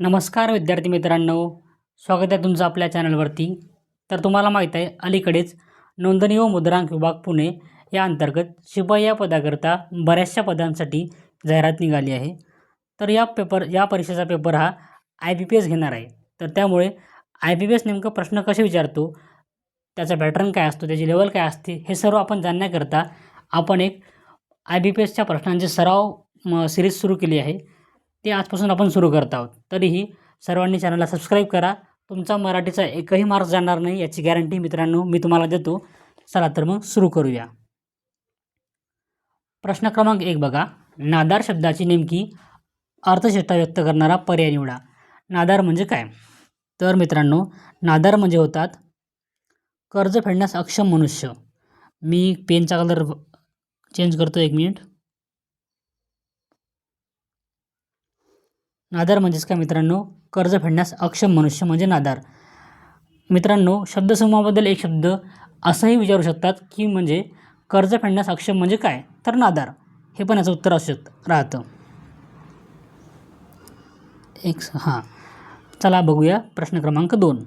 नमस्कार विद्यार्थी मित्रांनो. स्वागत आहे तुमचं आपल्या चॅनलवरती. तर तुम्हाला माहीत आहे अलीकडेच नोंदणी व मुद्रांक विभाग पुणे या अंतर्गत शिपाई या पदाकरता बऱ्याचशा पदांसाठी जाहिरात निघाली आहे. तर या पेपर या परीक्षेचा पेपर हा आय बी पी एस घेणार आहे. तर त्यामुळे आय बी पी एस नेमकं प्रश्न कसे विचारतो त्याचा पॅटर्न काय असतो त्याची लेवल काय असते हे सर्व आपण जाणण्याकरता आपण एक आय बी पी एसच्या प्रश्नांचे सराव म सिरीज सुरू केली आहे. ते आजपासून आपण सुरू करत आहोत. तरीही सर्वांनी चॅनलला सबस्क्राईब करा. तुमचा मराठीचा एकही मार्क जाणार नाही याची गॅरंटी मित्रांनो मी तुम्हाला देतो. चला तर मग सुरू करूया. प्रश्न क्रमांक एक बघा. नादार शब्दाची नेमकी अर्थचेष्टा व्यक्त करणारा पर्याय निवडा. नादार म्हणजे काय? तर मित्रांनो नादार म्हणजे होतात कर्ज फेडण्यास अक्षम मनुष्य. मी पेनचा कलर चेंज करतो एक मिनिट नादार म्हणजेच काय मित्रांनो? कर्ज फेडण्यास अक्षम मनुष्य म्हणजे नादार. मित्रांनो शब्दसमूहाबद्दल एक शब्द असंही विचारू शकतात की म्हणजे कर्ज फेडण्यास अक्षम म्हणजे काय? तर नादार. हे पण याचं उत्तर असू राहतं. एक हां. चला बघूया प्रश्न क्रमांक दोन.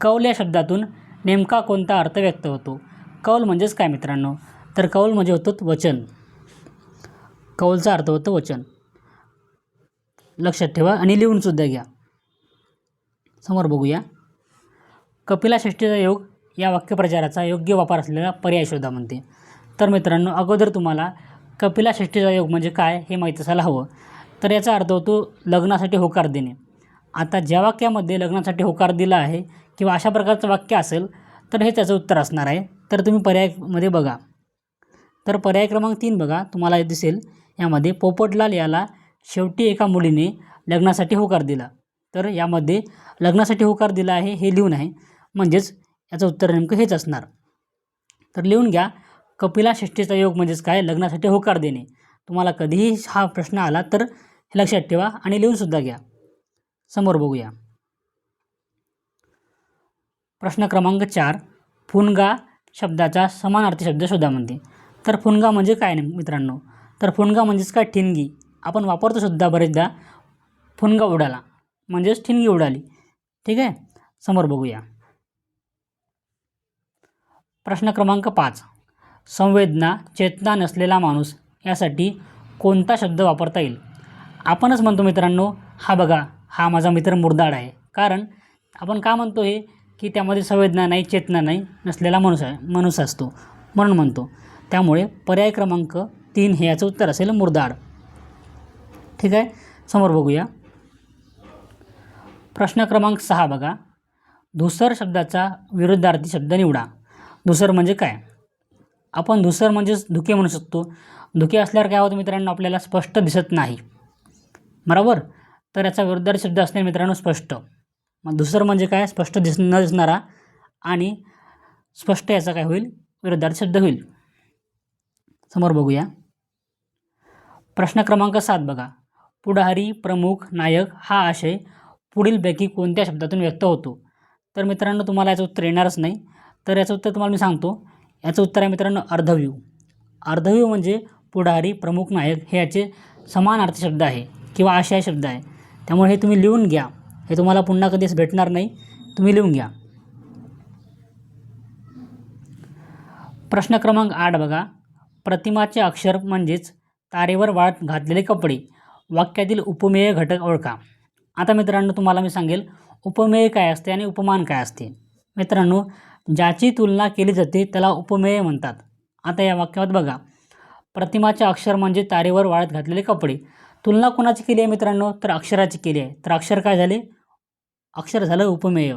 कौल या शब्दातून नेमका कोणता अर्थ व्यक्त होतो? कौल म्हणजेच काय मित्रांनो? तर कौल म्हणजे होतं वचन कौलचा अर्थ होतो वचन. लक्षात ठेवा आणि लिहूनसुद्धा घ्या. समोर बघूया. कपिलाषष्टीचा योग या वाक्यप्रचाराचा योग्य वापर असलेला पर्याय शोधा म्हणते. तर मित्रांनो अगोदर तुम्हाला कपिलाषष्टीचा योग म्हणजे काय हे माहीत असायला हवं. तर याचा अर्थ होतो लग्नासाठी होकार देणे. आता ज्या वाक्यामध्ये लग्नासाठी होकार दिला आहे किंवा अशा प्रकारचं वाक्य असेल तर हे त्याचं उत्तर असणार आहे. तर तुम्ही पर्यायमध्ये बघा. तर पर्याय क्रमांक तीन बघा तुम्हाला हे दिसेल. यामध्ये पोपटलाल याला शेवटी एका मुलीने लग्नासाठी होकार दिला. तर यामध्ये लग्नासाठी होकार दिला आहे हे लिहून आहे. म्हणजेच याचं उत्तर नेमकं हेच असणार. तर लिहून घ्या कपिला षष्टीचा योग म्हणजेच काय? लग्नासाठी होकार देणे. तुम्हाला कधीही हा प्रश्न आला तर हे लक्षात ठेवा आणि लिहूनसुद्धा घ्या. समोर बघूया. प्रश्न क्रमांक चार फुनगा शब्दाचा समानार्थी शब्द शोधा म्हणते. तर फुनगा म्हणजे काय नाही मित्रांनो? तर फुनगा म्हणजेच काय? ठिणगी. आपण वापरतो सुद्धा बरेचदा. फुनगा उडाला. म्हणजेच ठिणगी उडाली. ठीक आहे? समोर बघूया. प्रश्न क्रमांक पाच. संवेदना चेतना नसलेला माणूस यासाठी कोणता शब्द वापरता येईल? आपणच म्हणतो मित्रांनो हा बघा हा माझा मित्र मुर्दाड आहे. कारण आपण का म्हणतो हे? की त्यामध्ये संवेदना नाही चेतना नाही नसलेला माणूस आहे माणूस असतो. म्हणून म्हणतो. त्यामुळे पर्याय क्रमांक तीन हे याचं उत्तर असेल मुरदाड. ठीक आहे? समोर बघूया. प्रश्न क्रमांक सहा बघा. धुसर शब्दाचा विरुद्धार्थी शब्द निवडा. धुसर म्हणजे काय? आपण धुसर म्हणजेच धुके म्हणू शकतो. धुके असल्यावर काय होतं मित्रांनो? आपल्याला स्पष्ट दिसत नाही. बरोबर? तर याचा विरुद्धार्थी शब्द असणे मित्रांनो स्पष्ट. मग धुसर म्हणजे काय? स्पष्ट दिस न दिसणारा आणि स्पष्ट याचा काय होईल? विरुद्धार्थी शब्द होईल. समोर बघूया. प्रश्न क्रमांक सात बघा. पुढारी प्रमुख नायक हा आशय पुढीलपैकी कोणत्या शब्दातून व्यक्त होतो? तर मित्रांनो तुम्हाला याचं उत्तर येणारच नाही. तर याचं उत्तर तुम्हाला मी सांगतो. याचं उत्तर आहे मित्रांनो अर्धव्यू. अर्धव्यू म्हणजे पुढारी प्रमुख नायक हे याचे समानार्थी शब्द आहे किंवा आशय शब्द आहे. त्यामुळे हे तुम्ही लिहून घ्या. हे तुम्हाला पुन्हा कधीच भेटणार नाही. तुम्ही लिहून घ्या. प्रश्न क्रमांक आठ बघा. प्रतिमाचे अक्षर म्हणजेच तारेवर वाळत घातलेले कपडे. वाक्यातील उपमेय घटक ओळखा. आता मित्रांनो तुम्हाला मी सांगेल उपमेय काय असते आणि उपमान काय असते? मित्रांनो ज्याची तुलना केली जाते त्याला उपमेय म्हणतात. आता या वाक्यात बघा. प्रतिमाचे अक्षर म्हणजे तारेवर वाळत घातलेले कपडे. तुलना कोणाची केली आहे मित्रांनो? तर अक्षराची केली आहे. तर अक्षर काय झाले? अक्षर झालं उपमेय.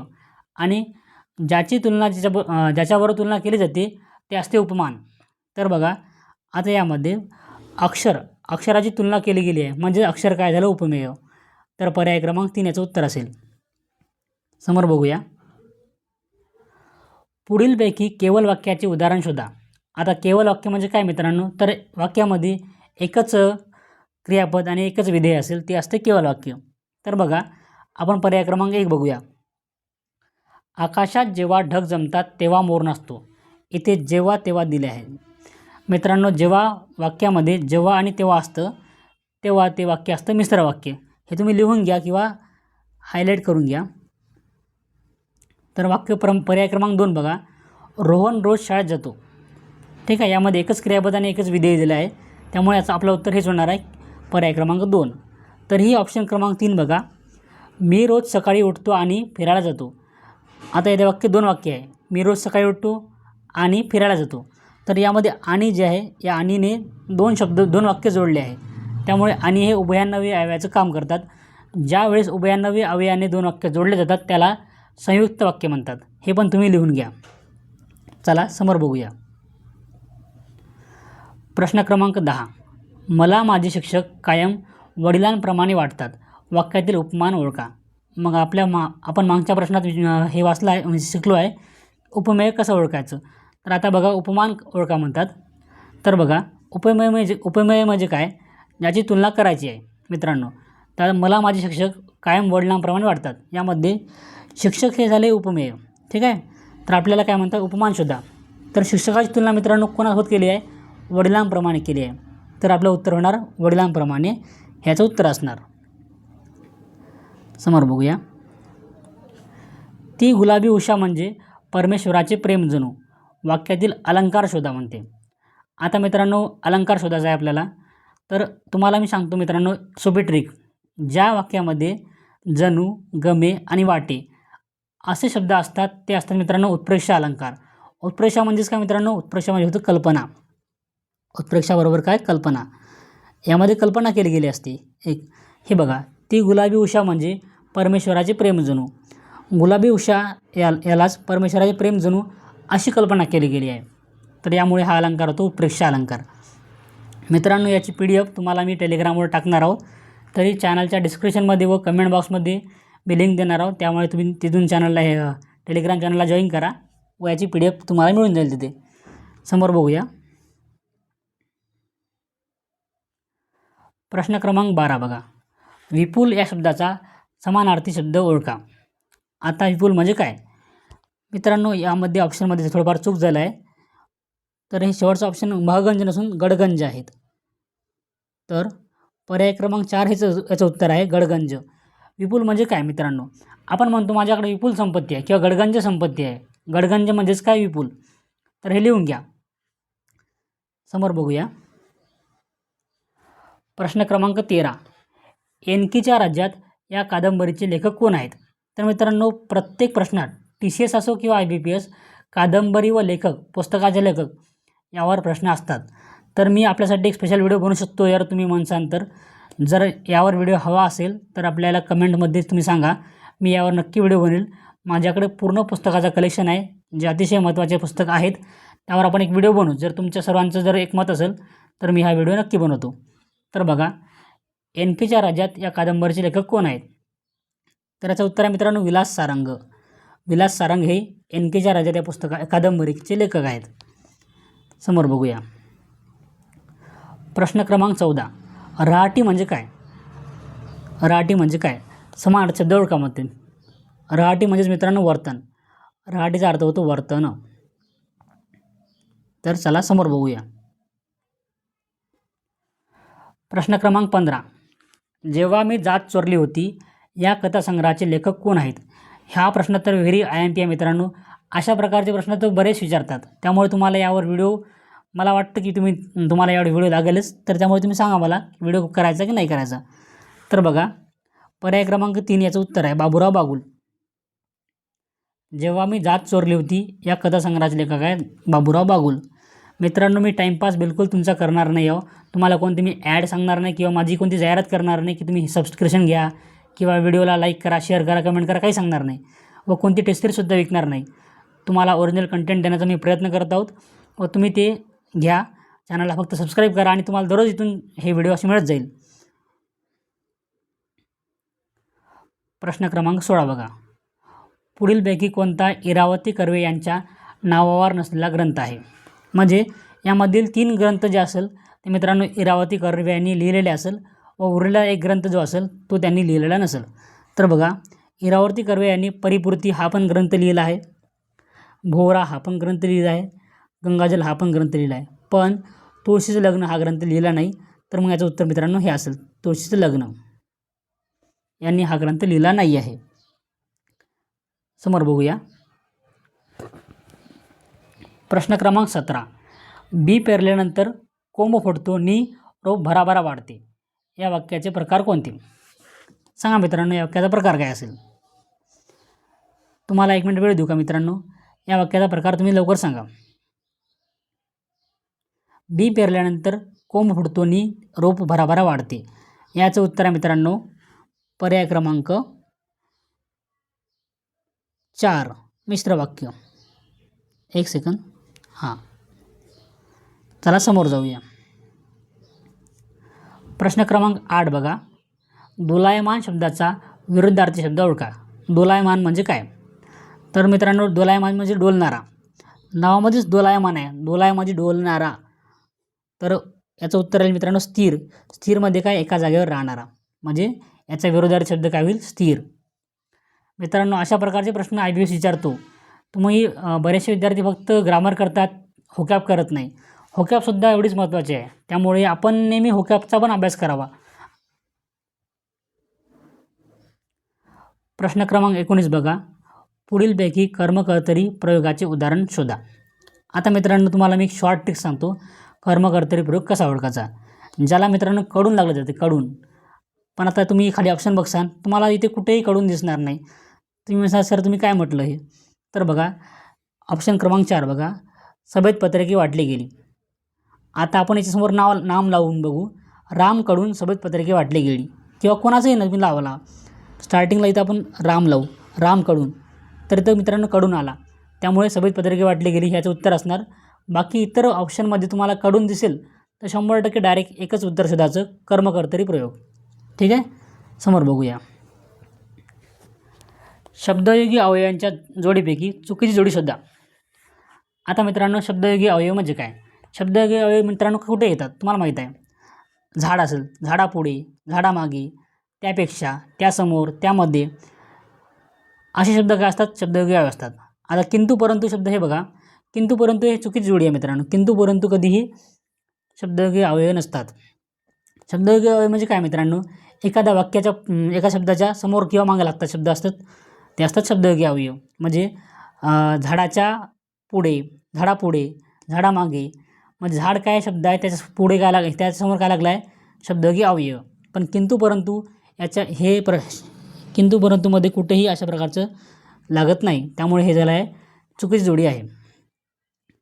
आणि ज्याची तुलना ज्याच्या ज्याच्याबरोबर तुलना केली जाते ते असते उपमान. तर बघा आता यामध्ये अक्षर अक्षराची तुलना केली गेली आहे. म्हणजे अक्षर काय झालं? उपमेय. तर पर्याय क्रमांक तीन याचं उत्तर असेल. समोर बघूया. पुढीलपैकी केवळ वाक्याचे उदाहरण शोधा. आता केवळ वाक्य म्हणजे काय मित्रांनो? तर वाक्यामध्ये एकच क्रियापद आणि एकच विधेय असेल ते असते केवळ वाक्य. तर बघा आपण पर्याय क्रमांक एक बघूया. आकाशात जेव्हा ढग जमतात तेव्हा मोर नसतो. इथे जेव्हा तेव्हा दिले आहे. मित्रांनो जेव्हा वाक्यामध्ये जेव्हा आणि तेव्हा असतं तेव्हा ते वाक्य असतं मिश्र वाक्य. हे तुम्ही लिहून घ्या किंवा हायलाईट करून घ्या. तर वाक्य परम पर्याय क्रमांक दोन बघा. रोहन रोज शाळेत जातो. ठीक आहे यामध्ये एकच क्रियापद आणि एकच विधेय दिलं आहे. त्यामुळे याचं आपलं उत्तर हेच होणार आहे. पर्याय क्रमांक दोन. तर ही ऑप्शन क्रमांक तीन बघा. मी रोज सकाळी उठतो आणि फिरायला जातो. आता येथे वाक्य दोन वाक्य आहे. मी रोज सकाळी उठतो आणि फिरायला जातो. तर यामध्ये आणि जे आहे या आणीने दोन शब्द दोन वाक्य जोडले आहे. त्यामुळे आणि हे उभयान्नवी अवयाचं काम करतात. ज्यावेळेस उभयान्नवी अवयाने दोन वाक्य जोडले जातात त्याला संयुक्त वाक्य म्हणतात. हे पण तुम्ही लिहून घ्या. चला समोर बघूया. प्रश्न क्रमांक दहा. मला माझे शिक्षक कायम वडिलांप्रमाणे वाटतात. वाक्यातील उपमान ओळखा. मग आपल्या मा आपण मागच्या प्रश्नात हे वाचलं आहे म्हणजे शिकलो आहे उपमेय कसं ओळखायचं? तर आता बघा उपमान ओळखा म्हणतात. तर बघा उपमेय म्हणजे उपमेय म्हणजे काय? ज्याची तुलना करायची आहे मित्रांनो. तर मला माझे शिक्षक कायम वडिलांप्रमाणे वाटतात. यामध्ये शिक्षक हे झाले उपमेय. ठीक आहे? तर आपल्याला काय म्हणतात? उपमान शोधा. तर शिक्षकाची तुलना मित्रांनो कोणासोबत केली आहे? वडिलांप्रमाणे केली आहे. तर आपलं उत्तर होणार वडिलांप्रमाणे. ह्याचं उत्तर असणार. समोर बघूया. ती गुलाबी उषा म्हणजे परमेश्वराचे प्रेम जणू वाक्यातील अलंकार शोधा म्हणते. आता मित्रांनो अलंकार शोधायचा आहे आपल्याला. तर तुम्हाला मी सांगतो मित्रांनो सोपी ट्रिक ज्या वाक्यामध्ये जणू गमे आणि वाटे असे शब्द असतात ते असतात मित्रांनो उत्प्रेक्षा अलंकार. उत्प्रेक्षा म्हणजेच काय मित्रांनो? उत्प्रेक्षा म्हणजे होतं कल्पना. उत्प्रेक्षाबरोबर काय? कल्पना. यामध्ये कल्पना केली गेली असते. एक. हे बघा. ती गुलाबी उषा म्हणजे परमेश्वराचे प्रेम जणू. गुलाबी उषा या यालाच परमेश्वराचे प्रेम जणू अशी कल्पना केली गेली आहे. तर यामुळे हा अलंकार होतो प्रेक्षा अलंकार. मित्रांनो याची पी डी एफ तुम्हाला मी टेलिग्रामवर टाकणार आहोत. तरी चॅनलच्या डिस्क्रिप्शनमध्ये व कमेंट बॉक्समध्ये मी लिंक देणार आहोत. त्यामुळे तुम्ही तिथून चॅनलला हे टेलिग्राम चॅनलला जॉईन करा व याची पी डी एफ तुम्हाला मिळून जाईल तिथे. समोर बघूया. प्रश्न क्रमांक बारा बघा. विपुल या शब्दाचा समानार्थी शब्द ओळखा. आता विपुल म्हणजे काय? मित्रांनो यामध्ये ऑप्शनमध्ये थोडंफार चूक झालं आहे तर हे शेवटचं ऑप्शन महगंज नसून गडगंज आहेत. तर पर्याय क्रमांक चार हेच याचं उत्तर आहे गडगंज. विपुल म्हणजे काय मित्रांनो? आपण म्हणतो माझ्याकडे विपुल संपत्ती आहे किंवा गडगंज संपत्ती आहे. गडगंज म्हणजेच काय विपुल? तर हे लिहून घ्या. समोर बघूया. प्रश्न क्रमांक तेरा. एनकीच्या राज्यात या कादंबरीचे लेखक कोण आहेत? तर मित्रांनो प्रत्येक प्रश्नात टी सी एस असो किंवा आय बी पी एस कादंबरी व लेखक पुस्तकाचे लेखक यावर प्रश्न असतात. तर मी आपल्यासाठी एक स्पेशल व्हिडिओ बनवू शकतो यार तुम्ही म्हणसान तर. जर यावर व्हिडिओ हवा असेल तर आपल्याला कमेंटमध्ये तुम्ही सांगा. मी यावर नक्की व्हिडिओ बनवेल. माझ्याकडे पूर्ण पुस्तकाचं कलेक्शन आहे. जे अतिशय महत्त्वाचे पुस्तक आहेत. त्यावर आपण एक व्हिडिओ बनवू. जर तुमच्या सर्वांचं जर एकमत असेल तर मी हा व्हिडिओ नक्की बनवतो. तर बघा एन पीच्या राज्यात या कादंबरीचे लेखक कोण आहेत? तर याचं उत्तर आहे मित्रांनो विलास सारंग. विलास सारंग हे एन केच्या राजा या पुस्तका कादंबरीचे लेखक आहेत. समोर बघूया. प्रश्न क्रमांक चौदा. रहाटी म्हणजे काय? रहाटी म्हणजे काय? समान शब्द ओळखा मध्ये रहाटी म्हणजेच मित्रांनो वर्तन. रहाटीचा अर्थ होतो वर्तन. तर चला समोर बघूया. प्रश्न क्रमांक पंधरा. जेव्हा मी जात चोरली होती या कथासंग्रहाचे लेखक कोण आहेत? ह्या प्रश्न तर व्हेरी आय एम पी आहे मित्रांनो. अशा प्रकारचे प्रश्न तर बरेच विचारतात. त्यामुळे तुम्हाला यावर व्हिडिओ मला वाटतं की तुम्ही तुम्हाला यावर व्हिडिओ लागेलच. तर त्यामुळे तुम्ही सांगा मला व्हिडिओ करायचा की नाही करायचा? तर बघा पर्याय क्रमांक तीन याचं उत्तर आहे. बाबुराव बागुल. जेव्हा मी जात चोरली होती या कथासंग्रहाचे लेखक आहेत बाबुराव बागुल. मित्रांनो मी टाईमपास बिलकुल तुमचा करणार नाही आहो. तुम्हाला कोणती मी ॲड सांगणार नाही किंवा माझी कोणती जाहिरात करणार नाही की तुम्ही सबस्क्रिप्शन घ्या किंवा व्हिडिओला लाईक करा शेअर करा कमेंट करा काही सांगणार नाही. व कोणती टेस्टरीसुद्धा विकणार नाही. तुम्हाला ओरिजिनल कंटेंट देण्याचा मी प्रयत्न करत आहोत. व तुम्ही ते घ्या. चॅनलला फक्त सबस्क्राईब करा आणि तुम्हाला दररोज इथून हे व्हिडिओ असे मिळत जाईल. प्रश्न क्रमांक सोळा बघा. पुढीलपैकी कोणता इरावती कर्वे यांच्या नावावर नसलेला ग्रंथ आहे? म्हणजे यामधील तीन ग्रंथ जे असेल ते मित्रांनो इरावती कर्वे यांनी लिहिलेले असेल. व उरलेला एक ग्रंथ जो असेल तो त्यांनी लिहिलेला नसेल. तर बघा इरावर्ती कर्वे यांनी परिपूर्ती हा पण ग्रंथ लिहिला आहे. भोवरा हा पण ग्रंथ लिहिला आहे. गंगाजल हा पण ग्रंथ लिहिला आहे. पण तुळशीचं लग्न हा ग्रंथ लिहिला नाही. तर मग याचं उत्तर मित्रांनो हे असेल. तुळशीचं लग्न. यांनी हा ग्रंथ लिहिला नाही आहे. समोर बघूया. प्रश्न क्रमांक सतरा. बी पेरल्यानंतर कोंब फुटतो नी रोप भराभरा वाढते. या वाक्याचे प्रकार कोणते? सांगा मित्रांनो या वाक्याचा प्रकार काय असेल? तुम्हाला एक मिनिट वेळ देऊ का मित्रांनो? या वाक्याचा प्रकार तुम्ही लवकर सांगा. बी पेरल्यानंतर कोंब फुटतो नि रोप भराभरा वाढते. याचं उत्तर आहे मित्रांनो पर्याय क्रमांक चार मिश्र वाक्य. एक सेकंद हां. चला समोर जाऊया. प्रश्न क्रमांक आठ बघा. दोलायमान शब्दाचा विरुद्धार्थी शब्द ओळखा. दोलायमान म्हणजे काय? तर मित्रांनो दोलायमान म्हणजे डोलणारा. नावामध्येच दोलायमान आहे. दोलाय म्हणजे डोलणारा. तर याचं उत्तर आहे मित्रांनो स्थिर. स्थिरमध्ये काय? एका जागेवर राहणारा. म्हणजे याचा विरोधार्थी शब्द काय होईल? स्थिर. मित्रांनो अशा प्रकारचे प्रश्न आय बी एस विचारतो. तुम्ही बरेचसे विद्यार्थी फक्त ग्रामर करतात होकॅप करत नाही. होकॅपसुद्धा एवढीच महत्त्वाची आहे. त्यामुळे आपण नेहमी होकॅपचा पण अभ्यास करावा. प्रश्न क्रमांक एकोणीस बघा. पुढीलपैकी कर्मकर्तरी प्रयोगाचे उदाहरण शोधा. आता मित्रांनो तुम्हाला मी एक शॉर्ट ट्रिक सांगतो. कर्मकर्तरी प्रयोग कसा ओळखायचा? ज्याला मित्रांनो कडून लागलं जाते कडून. पण आता तुम्ही खाली ऑप्शन बघसान. तुम्हाला इथे कुठेही कडून दिसणार नाही. तुम्ही म्हणसाल सर तुम्ही काय म्हटलं हे? तर बघा ऑप्शन क्रमांक चार बघा. सभेत पत्रके वाटली गेली. आता आपण याच्यासमोर नाव नाम लावून बघू. रामकडून सभेत पत्रके वाटली गेली. किंवा कोणाचंही नवीन लावला. स्टार्टिंगला इथं आपण राम लावू. रामकडून. तर इथं मित्रांनो कडून आला. त्यामुळे सभेत पत्रके वाटली गेली ह्याचं उत्तर असणार. बाकी इतर ऑप्शनमध्ये तुम्हाला कडून दिसेल तर शंभर टक्के डायरेक्ट एकच उत्तर शोधाचं कर्मकर्तरी प्रयोग. ठीक आहे? समोर बघूया. शब्दयोगी अवयवांच्या जोडीपैकी चुकीची जोडी शोधा. आता मित्रांनो शब्दयोगी अवयव म्हणजे काय? शब्द अवयव मित्रांनो कुठे येतात? तुम्हाला माहीत आहे. झाड असेल झाडापुढे झाडामागे त्यापेक्षा त्यासमोर त्यामध्ये असे शब्द काय असतात? शब्दयोगी असतात. आता किंतु परंतु शब्द हे बघा. किंतु परंतु हे चुकीची जोडी आहे मित्रांनो. किंतु परंतु कधीही शब्दयोगी अवयव नसतात. शब्दयोगी अवयव म्हणजे काय मित्रांनो? एखाद्या वाक्याच्या एका शब्दाच्या समोर किंवा मागे लागतात शब्द असतात. ते असतात शब्दयोगी अवयव. म्हणजे झाडाच्या पुढे झाडापुढे झाडामागे म्हणजे झाड काय शब्द आहे त्याच्या पुढे काय लाग त्याच्यासमोर काय लागला आहे शब्द की अवयव. पण किंतु परंतु याच्या हे प्र किंतु परंतुमध्ये कुठेही अशा प्रकारचं लागत नाही. त्यामुळे हे झालं आहे चुकीची जोडी आहे.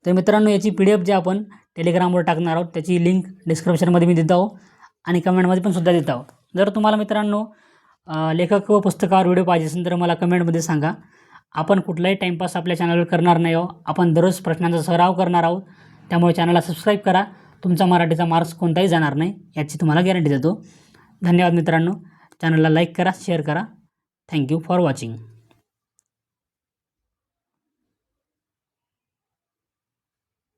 तर मित्रांनो याची पी डी एफ जे आपण टेलिग्रामवर टाकणार आहोत. त्याची लिंक डिस्क्रिप्शनमध्ये मी देत आहोत आणि कमेंटमध्ये पण सुद्धा देत आहोत. जर तुम्हाला मित्रांनो लेखक व पुस्तकावर व्हिडिओ पाहिजे असेल तर मला कमेंटमध्ये सांगा. आपण कुठलाही टाईमपास आपल्या चॅनलवर करणार नाही आहोत. आपण दररोज प्रश्नांचा सराव करणार आहोत. त्यामुळे चॅनलला सबस्क्राईब करा. तुमचा मराठीचा मार्क्स कोणताही जाणार नाही याची तुम्हाला गॅरंटी देतो. धन्यवाद मित्रांनो. चॅनलला लाईक करा शेअर करा. Thank you for watching